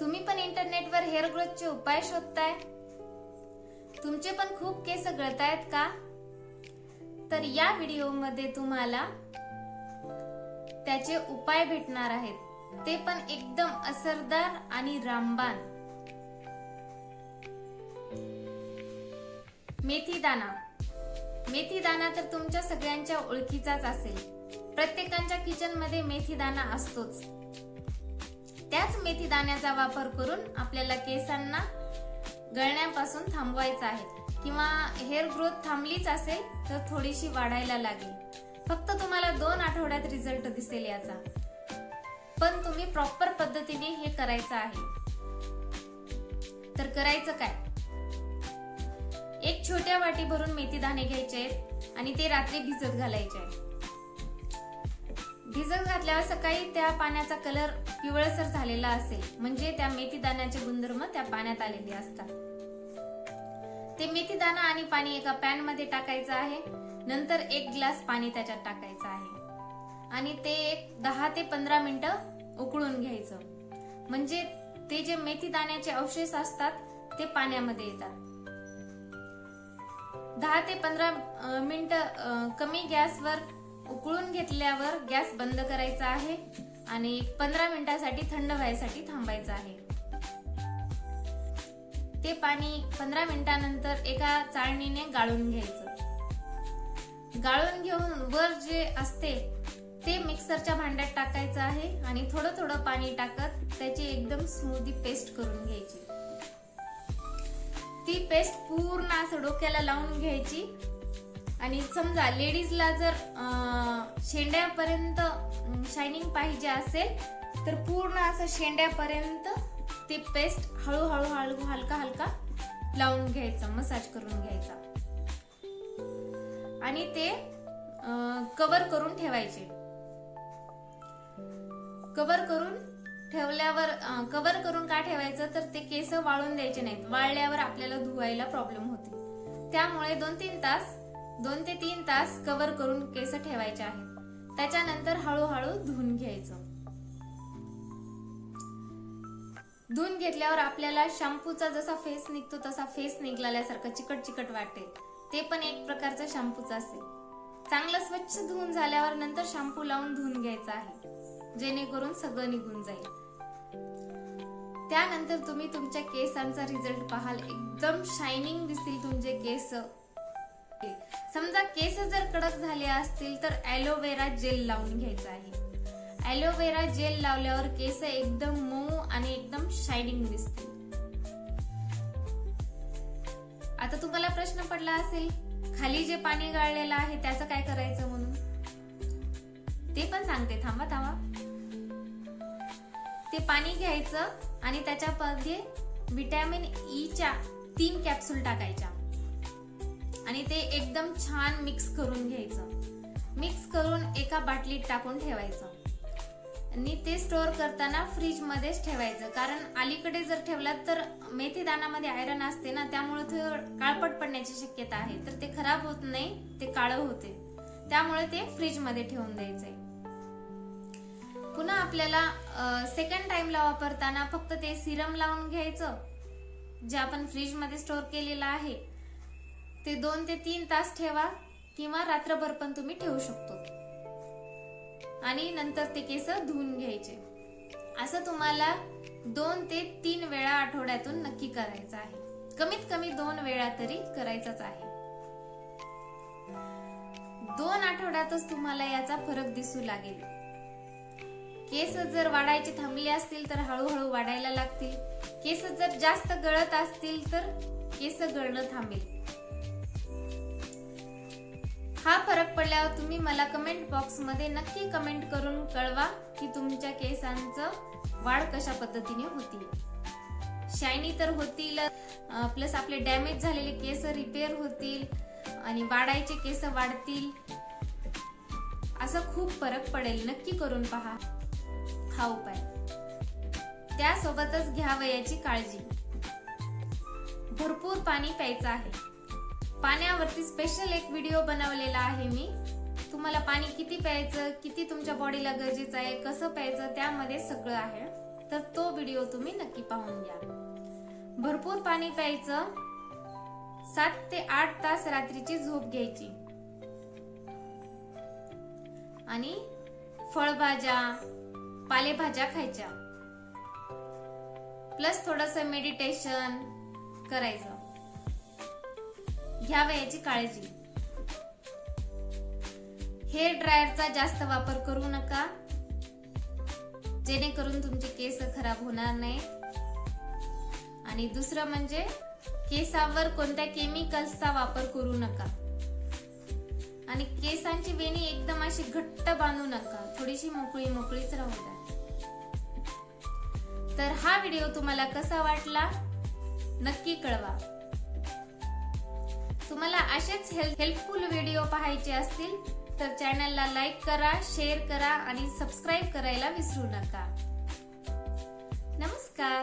तुम्ही पण इंटरनेटवर हेअर ग्रोथचे उपाय शोधताय? तुमचे पण खूप केस गळतायत का? तर या व्हिडिओमध्ये तुम्हाला त्याचे उपाय भेटणार आहेत. ते पण एकदम असरदार आणि रामबाण. मेथी दाना मेथी दाना तर तुमच्या सगळ्यांच्या ओळखीचाच असेल. प्रत्येकांच्या किचनमध्ये मेथी दाना असतोच. त्याच मेथी दाण्याचा वापर करून आपल्याला केसांना गळण्यापासून थांबवायचं आहे. किंवा हेअर ग्रोथ थांबलीच असेल तर थोडीशी वाढायला लागेल. फक्त तुम्हाला दोन आठवड्यात रिझल्ट दिसेल याचा. पण तुम्ही प्रॉपर पद्धतीने हे करायचं आहे. तर करायचं काय? एक छोट्या वाटी भरून मेथी दाणे घ्यायचे आहेत आणि ते रात्री भिजत घालायचे आहेत. भिजत घातल्यावर सकाळी त्या पाण्याचा कलर पिवळसर झालेला असेल. म्हणजे त्या मेथी दाण्याचे गुणधर्म त्या पाण्यात आलेले असतात. ते मेथी दाणा आणि पाणी एका पॅनमध्ये टाकायचं आहे. नंतर एक ग्लास पाणी त्याच्यात टाकायचं आहे. आणि ते एक दहा ते पंधरा मिनिटं उकळून घ्यायचं. म्हणजे ते जे मेथी दाण्याचे अवशेष असतात ते पाण्यामध्ये येतात. दहा ते पंधरा मिनिट कमी गॅसवर उकळून घेतल्यावर गॅस बंद करायचा आहे. आणि पंधरा मिनिटासाठी थंड व्हायसाठी थांबायचं आहे. ते पाणी पंधरा मिनिटानंतर एका चाळणीने गाळून घ्यायचं. गाळून घेऊन वर जे असते ते मिक्सरच्या भांड्यात टाकायचं आहे आणि थोडं थोडं पाणी टाकत त्याची एकदम स्मूदी पेस्ट करून घ्यायची. ती पेस्ट पूर्ण असं डोक्याला लावून घ्यायची. आणि समजा लेडीजला जर शेंड्यापर्यंत शायनिंग पाहिजे असेल तर पूर्ण असं शेंड्यापर्यंत ते पेस्ट हळूहळू हळू हलका हलका लावून घ्यायचा मसाज करून घ्यायचा. आणि ते कवर करून ठेवायचे. कवर करून ठेवल्यावर कवर करून का ठेवायचं? तर ते केस वाळून द्यायचे नाहीत. वाळल्यावर आपल्याला धुवायला प्रॉब्लेम होते. त्यामुळे दोन तीन तास दोन ते तीन तास कव्हर करून केस ठेवायचे आहेत. त्याच्यानंतर हळूहळू धुवून घ्यायचं. धुवून घेतल्यावर आपल्याला शॅम्पूचा जसा फेस निघतो तसा फेस निघाल्यासारखं चिकट चिकट वाटेल ते पण एक प्रकारचा शॅम्पूचा असेल. चांगलं स्वच्छ धुवून झाल्यावर नंतर शॅम्पू लावून धुवून घ्यायचा आहे. जेणेकरून सगळं निघून जाईल. त्यानंतर तुम्ही तुमच्या केसांचा रिझल्ट पाहाल. एकदम शायनिंग दिसतील तुमचे केस. समजा केस जर कडक झाले असतील तर ॲलोवेरा जेल लावून घ्यायचं आहे. ॲलोवेरा जेल लावल्यावर केस एकदम मऊ आणि एकदम शायनिंग दिसतील. आता तुम्हाला प्रश्न पडला असेल खाली जे पाणी गाळलेलं आहे त्याचं काय करायचं म्हणून? ते पण सांगते थांबा थांबा. ते पाणी घ्यायचं आणि त्याच्यामध्ये विटॅमिन ईच्या e तीन कॅप्सूल टाकायच्या. आणि ते एकदम छान मिक्स करून घ्यायचं. मिक्स करून एका बाटलीत टाकून ठेवायचं. आणि ते स्टोअर करताना फ्रीजमध्येच ठेवायचं. कारण अलीकडे जर ठेवलात तर मेथीदानामध्ये आयरन असते ना त्यामुळे ते काळपट पडण्याची शक्यता आहे. तर ते खराब होत नाही ते काळं होते. त्यामुळे ते फ्रीजमध्ये ठेवून द्यायचंय. पुन्हा आपल्याला सेकंड टाइमला वापरताना फक्त ते सिरम लावून घ्यायचं जे आपण फ्रीजमध्ये स्टोअर केलेलं आहे. ते दोन ते तीन तास ठेवा किंवा रात्रभर पण तुम्ही ठेवू शकतो. आणि नंतर ते केस धुवून घ्यायचे. असं तुम्हाला दोन ते तीन वेळा आठवड्यातून नक्की करायचं आहे. कमीत कमी दोन वेळा तरी करायचाच आहे. दोन आठवड्यातच तुम्हाला याचा फरक दिसू लागेल. केस जर वाढायचे थांबले असतील तर हळूहळू वाढायला लागतील. केस जर जास्त गळत असतील तर केस गळणं थांबेल. हा फरक पडल्यावर तुम्ही मला कमेंट बॉक्समध्ये नक्की कमेंट करून कळवा की तुमच्या केसांचं वाढ कशा पद्धतीने होतील शायनी तर होतील प्लस आपले डॅमेज झालेले केस रिपेअर होतील आणि वाढायचे केस वाढतील. असं खूप फरक पडेल नक्की करून पहा. हा उपाय. त्यासोबतच घ्यावं याची काळजी. भरपूर पाणी प्यायचं आहे. पाण्यावरती स्पेशल एक व्हिडिओ बनवलेला आहे मी. तुम्हाला पाणी किती प्यायचं किती तुमच्या बॉडीला गरजेचं आहे कसं प्यायचं त्यामध्ये सगळं आहे. तर तो व्हिडिओ तुम्ही नक्की पाहून घ्या. भरपूर पाणी प्यायचं. सात ते आठ तास रात्रीची झोप घ्यायची. आणि फळभाज्या पालेभाज्या खायच्या. प्लस थोडस मेडिटेशन करायचं. घ्यावं याची काळजी. हेअर ड्रायरचा जास्त वापर करू नका. जेणेकरून तुमचे केस खराब होणार नाही. आणि दुसरं म्हणजे केसावर कोणत्या केमिकल्सचा वापर करू नका. आणि केसांची वेणी एकदम अशी घट्ट बांधू नका. थोडीशी मोकळी मोकळीच राहू द्या. तर हा व्हिडिओ तुम्हाला कसा वाटला नक्की कळवा. असेच हेल्पफुल व्हिडिओ पाहायचे असतील तर चॅनलला लाईक करा शेअर करा आणि सबस्क्राईब करायला विसरू नका. नमस्कार.